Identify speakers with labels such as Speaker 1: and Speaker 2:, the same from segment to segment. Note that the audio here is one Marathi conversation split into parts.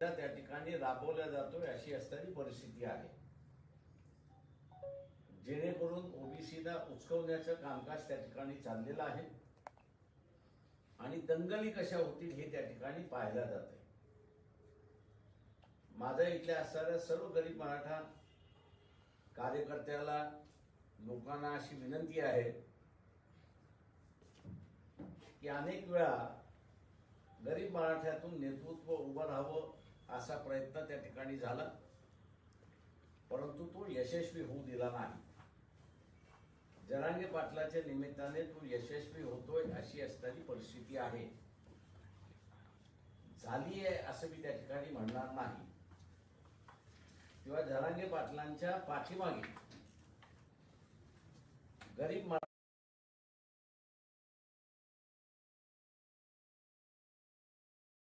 Speaker 1: त्या ठिकाणी राबवल्या जातोय अशी असणारी परिस्थिती आहे. जेणेकरून ओबीसीला उचकवण्याचं कामकाज त्या ठिकाणी चाललेलं आहे. आणि दंगली कशा होतील हे त्या ठिकाणी पाहायला आहे माझ्या इथल्या असणाऱ्या सर्व गरीब मराठा कार्यकर्त्याला लोकांना अशी विनंती आहे की अनेक वेळा गरीब मराठ्यातून नेतृत्व उभं राहावं असा प्रयत्न त्या ठिकाणी झाला. परंतु तो यशस्वी होऊ दिला नाही. जरांगे पाटलाच्या निमित्ताने तो यशस्वी होतोय अशी असणारी परिस्थिती आहे. झाली आहे असं मी त्या ठिकाणी म्हणणार नाही. किंवा जरांगे पाटलांच्या पाठीमागे गरीब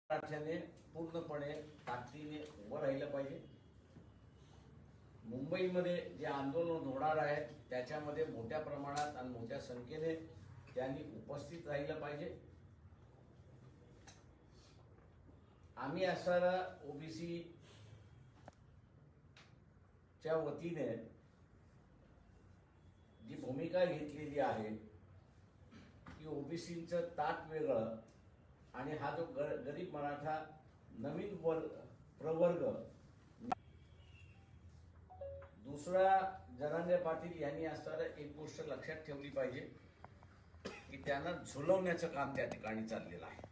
Speaker 1: मराठ्याने पूर्णपणे ताकदीने उभं राहिलं पाहिजे. मुंबईमध्ये जे आंदोलन होणार आहेत त्याच्यामध्ये मोठ्या प्रमाणात आणि मोठ्या संख्येने त्यांनी उपस्थित राहिलं पाहिजे. आम्ही असणारा ओबीसी च्या वतीने जी भूमिका घेतलेली आहे की ओबीसीचं ताट वेगळं आणि हा जो गर गरीब मराठा नवीन वर्ग प्रवर्ग. दुसरा जनांजय पाटील यांनी असताना एक गोष्ट लक्षात ठेवली पाहिजे की त्यांना झुलवण्याचं काम त्या ठिकाणी चाललेलं आहे.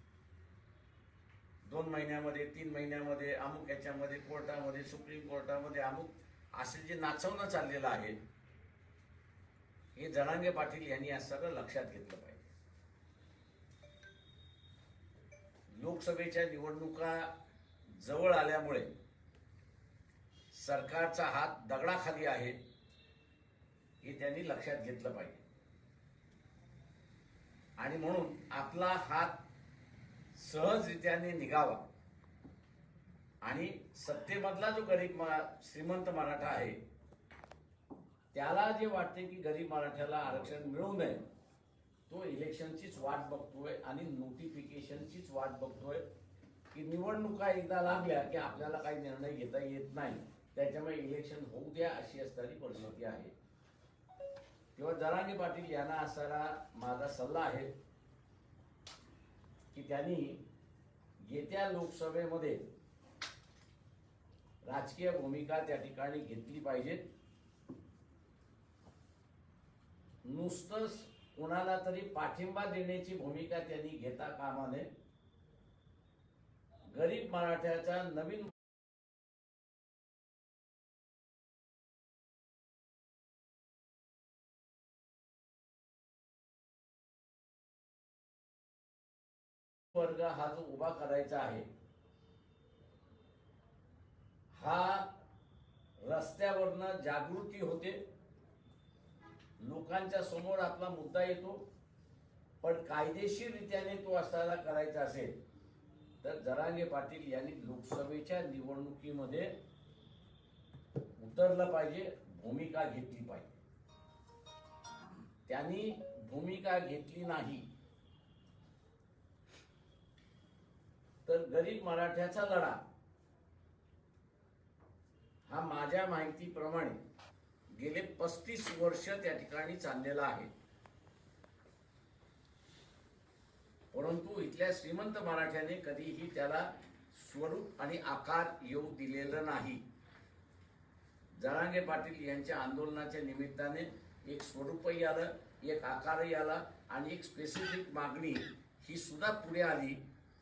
Speaker 1: दोन महिन्यामध्ये तीन महिन्यामध्ये अमुक याच्यामध्ये कोर्टामध्ये सुप्रीम कोर्टामध्ये अमुक असे जे नाचवणं चाललेलं आहे हे जनांगे पाटील यांनी असताना लक्षात घेतलं पाहिजे. लोकसभेच्या निवडणुका जवळ आल्यामुळे सरकारचा हात दगडाखाली आहे हे त्यांनी लक्षात घेतलं पाहिजे. आणि म्हणून आपला हात सहजरित्याने निघावा. आणि सत्तेमधला जो गरीब मरा श्रीमंत मराठा आहे त्याला जे वाटते की गरीब मराठ्याला आरक्षण मिळू नये तो इलेक्शनचीच वाट बघतोय आणि नोटिफिकेशनचीच वाट बघतोय की निवडणुका एकदा लागल्या की आपल्याला काही निर्णय घेता येत नाही. त्याच्यामुळे इलेक्शन होऊ द्या अशी असणारी परिस्थिती आहे. तेव्हा जरांगे पाटील यांना असणारा माझा सल्ला आहे की त्यांनी येत्या लोकसभेमध्ये राजकीय भूमिका त्या ठिकाणी घेतली पाहिजे नुसतंच कोणाला तरी पाठिंबा देण्याची भूमिका त्यांनी घेता कामा नये गरीब मराठ्याचा नवीन वर्ग हा जो उभा करायचा आहे हा रस्त्यावरनं जागृती होते. लोकांच्या समोर आपला मुद्दा येतो पण कायदेशीररित्याने तो असायला करायचा असेल तर जरांगे पाटील यांनी लोकसभेच्या निवडणुकीमध्ये उतरलं पाहिजे भूमिका घेतली पाहिजे. त्यांनी भूमिका घेतली नाही. तर गरीब मराठ्याचा लढा. हा माझ्या माहितीप्रमाणे गेले पस्तीस वर्ष त्या ठिकाणी चाललेला आहे. परंतु इथल्या श्रीमंत मराठ्याने कधीही त्याला स्वरूप आणि आकार येऊ दिलेलं नाही. जरांगे पाटील यांच्या आंदोलनाच्या निमित्ताने एक स्वरूपही आलं एक आकारही आला आणि एक स्पेसिफिक मागणी ही सुद्धा पुढे आली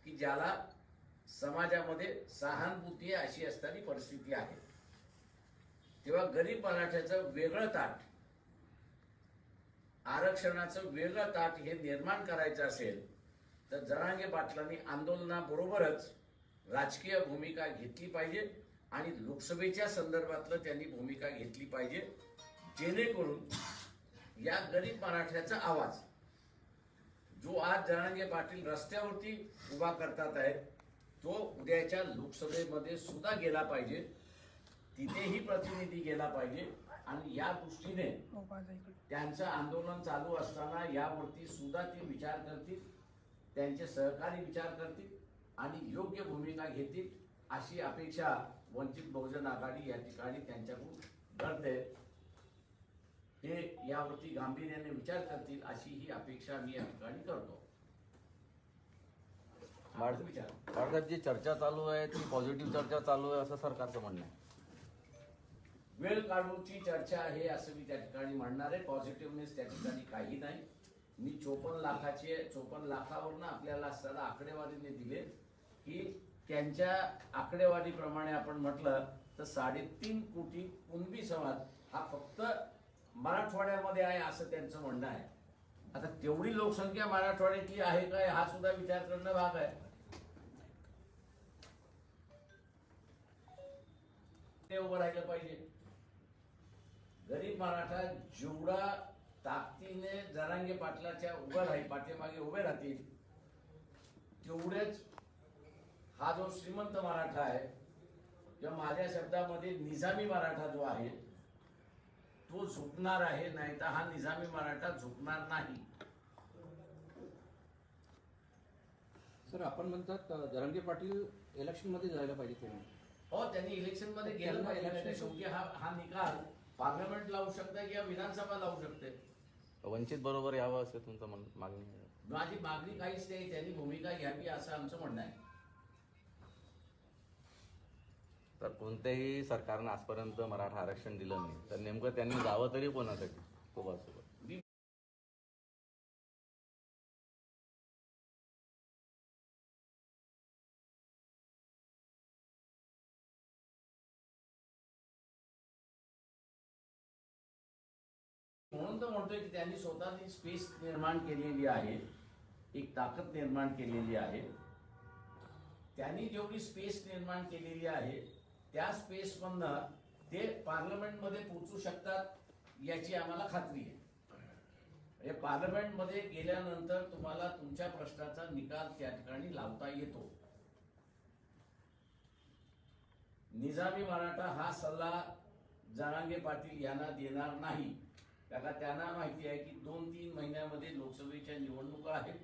Speaker 1: की ज्याला समाजामध्ये सहानुभूती अशी असणारी परिस्थिती आहे. तेव्हा गरीब मराठ्याचं वेगळं ताट आरक्षणाचं वेगळं ताट हे निर्माण करायचं असेल तर जरांगे पाटलांनी आंदोलनाबरोबरच राजकीय भूमिका घेतली पाहिजे आणि लोकसभेच्या संदर्भातलं त्यांनी भूमिका घेतली पाहिजे जेणेकरून या गरीब मराठ्याचा आवाज जो आज जरांगे पाटील रस्त्यावरती उभा करतात आहेत तो उद्याच्या लोकसभेमध्ये सुद्धा गेला पाहिजे. तिथेही प्रतिनिधी गेला पाहिजे. आणि या दृष्टीने त्यांचं आंदोलन चालू असताना यावरती सुद्धा ते विचार करतील त्यांचे सहकारी विचार करतील आणि योग्य भूमिका घेतील अशी अपेक्षा वंचित बहुजन आघाडी या ठिकाणी त्यांच्याकडून करते. हे यावरती गांभीर्याने विचार करतील अशी ही अपेक्षा मी या ठिकाणी करतो.
Speaker 2: बाळासाहेब जी चर्चा चालू आहे ती पॉझिटिव्ह चर्चा चालू आहे असं सरकारचं म्हणणं आहे.
Speaker 1: वेळ काढूची चर्चा आहे असं मी त्या ठिकाणी म्हणणार आहे. पॉझिटिव्हनेस त्या ठिकाणी काही नाही. मी चोपन्न लाखाचे चोपन्न लाखावरनं आपल्याला असताना आकडेवारीने दिले की त्यांच्या आकडेवारीप्रमाणे आपण म्हटलं तर साडेतीन कोटी कुणबी समाज हा फक्त मराठवाड्यामध्ये आहे असं त्यांचं म्हणणं आहे. आता तेवढी लोकसंख्या मराठवाड्याची आहे काय हा सुद्धा विचार करणं भाग आहे. ते उभं राहिलं पाहिजे. गरीब मराठा जेवढा ताकदीने जरांगे पाटलाच्या उभं राहील पाठीमागे उभे राहतील तेवढेच हा जो श्रीमंत मराठा आहे किंवा माझ्या शब्दामध्ये निजामी मराठा जो आहे तो झुकणार आहे नाही तर हा निजामी मराठा झुकणार नाही.
Speaker 3: सर आपण म्हणतात जरांगे पाटील इलेक्शनमध्ये जायला पाहिजे
Speaker 1: हो त्यांनी इलेक्शनमध्ये गेलं पाहिजे. हा हा निकाल पार्लमेंट लावू शकते किंवा विधानसभा लावू शकते.
Speaker 2: वंचित बरोबर यावं असं तुमचं मागणी आहे.
Speaker 1: माझी मागणी काहीच नाही त्यांनी भूमिका घ्यावी असं आमचं म्हणणं आहे.
Speaker 2: तर कोणत्याही सरकारनं आजपर्यंत मराठा आरक्षण दिलं नाही. तर नेमकं त्यांनी जावं तरी कोणासाठी? सोबत
Speaker 1: मी म्हणतोय की त्यांनी स्वतःची स्पेस निर्माण केलेली आहे. एक ताकद निर्माण केलेली आहे. त्यांनी जेवढी स्पेस निर्माण केलेली आहे त्या स्पेस मधनं ते पार्लमेंटमध्ये पोहोचू शकतात याची आम्हाला खात्री आहे. म्हणजे पार्लमेंटमध्ये गेल्यानंतर तुम्हाला तुमच्या प्रश्नाचा निकाल त्या ठिकाणी लावता येतो. निजामी मराठा हा सल्ला जरांगे पाटील यांना देणार नाही. कारण त्यांना माहिती आहे की दोन तीन महिन्यामध्ये लोकसभेच्या निवडणुका आहेत.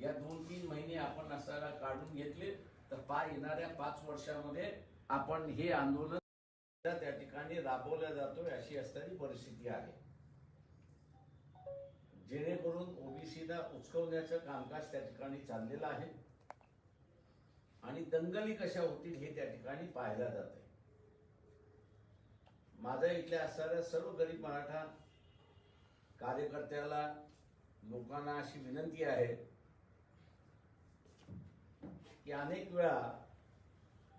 Speaker 1: या दोन तीन महिने आपण असताना काढून घेतले तर पा येणाऱ्या पाच वर्षामध्ये आपण हे आंदोलन त्या ठिकाणी राबवल्या जातोय अशी असणारी परिस्थिती आहे. जेणेकरून ओबीसीला उचकवण्याचं कामकाज त्या ठिकाणी चाललेलं आहे. आणि दंगली कशा होतील हे त्या ठिकाणी पाहायला आहे माझ्या इथल्या असणाऱ्या सर्व गरीब मराठा कार्यकर्त्याला लोकांना अशी विनंती आहे की अनेक वेळा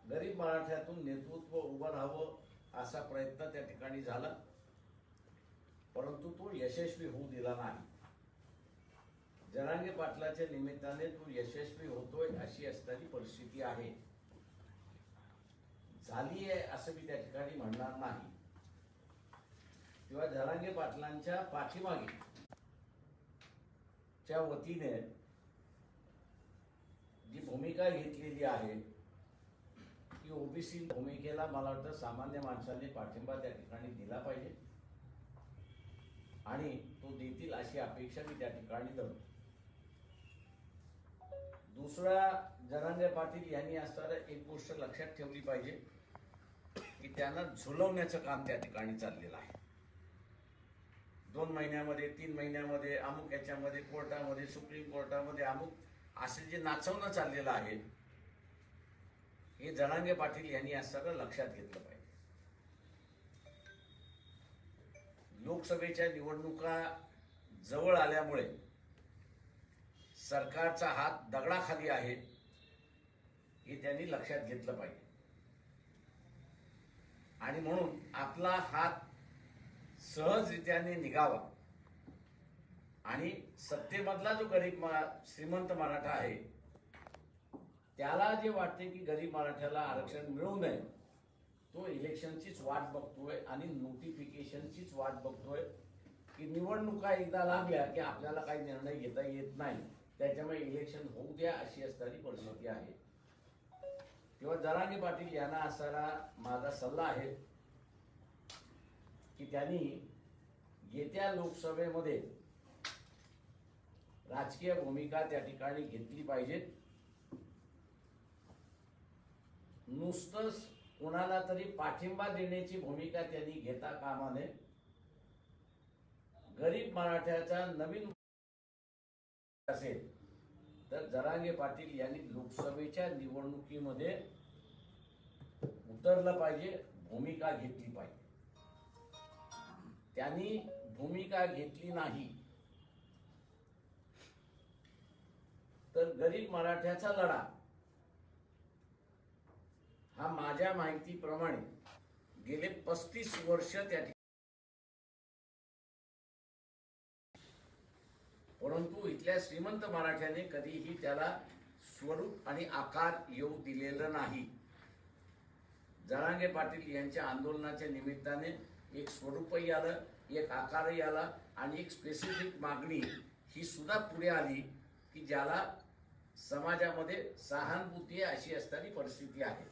Speaker 1: गरीब मराठ्यातून नेतृत्व उभं राहावं असा प्रयत्न त्या ठिकाणी झाला. परंतु तो यशस्वी होऊ दिला नाही. जरांगे पाटलाच्या निमित्ताने तो यशस्वी होतोय अशी असणारी परिस्थिती आहे. झाली आहे असं मी त्या ठिकाणी म्हणणार नाही. किंवा जरांगे पाटलांच्या पाठीमागे च्या वतीने जी भूमिका घेतलेली आहे की ओबीसी भूमिकेला मला वाटतं सामान्य माणसांनी पाठिंबा त्या ठिकाणी दिला पाहिजे. आणि तो देतील अशी अपेक्षा मी त्या ठिकाणी धरतो. दुसरा जरांगे पाटील यांनी असणाऱ्या एक गोष्ट लक्षात ठेवली पाहिजे की त्यांना झुलवण्याचं काम त्या ठिकाणी चाललेलं आहे. दोन महिन्यामध्ये तीन महिन्यामध्ये अमुक याच्यामध्ये कोर्टामध्ये सुप्रीम कोर्टामध्ये अमुक असे जे नाचवणं चाललेलं आहे हे जणांगे पाटील यांनी या सगळं लक्षात घेतलं पाहिजे. लोकसभेच्या निवडणुका जवळ आल्यामुळे सरकारचा हात दगडाखाली आहे हे त्यांनी लक्षात घेतलं पाहिजे. आणि म्हणून आपला हात सहजरित्याने निघावा. आणि सत्तेमधला जो गरीब मा- श्रीमंत मराठा आहे त्याला जे वाटते की गरीब मराठ्याला आरक्षण मिळू नये तो इलेक्शनचीच वाट बघतोय आणि नोटिफिकेशनचीच वाट बघतोय की निवडणुका एकदा लागल्या की आपल्याला काही निर्णय घेता येत नाही. त्याच्यामुळे इलेक्शन होऊ द्या अशी असणारी परिस्थिती आहे. तेव्हा जरांगे पाटील यांना असणारा माझा सल्ला आहे की त्यांनी येत्या लोकसभेमध्ये राजकीय भूमिका त्या ठिकाणी घेतली पाहिजे. नुसतंच कोणाला तरी पाठिंबा देण्याची भूमिका त्यांनी घेता कामा नये. गरीब मराठ्याचा नवीन असेल तर जरांगे पाटील यांनी लोकसभेच्या निवडणुकीमध्ये उतरलं पाहिजे भूमिका घेतली पाहिजे. त्यांनी भूमिका घेतली नाही. तर गरीब मराठ्याचा लढा. हा माझ्या माहितीप्रमाणे गेले पस्तीस वर्ष त्या परंतु इथल्या श्रीमंत मराठ्याने कधीही त्याला स्वरूप आणि आकार येऊ दिलेलं नाही. जरांगे पाटील यांच्या आंदोलनाच्या निमित्ताने एक स्वरूपही आलं एक आकारही आला आणि एक स्पेसिफिक मागणी ही सुद्धा पुढे आली की ज्याला समाजामध्ये सहानुभूती अशी असणारी परिस्थिती आहे.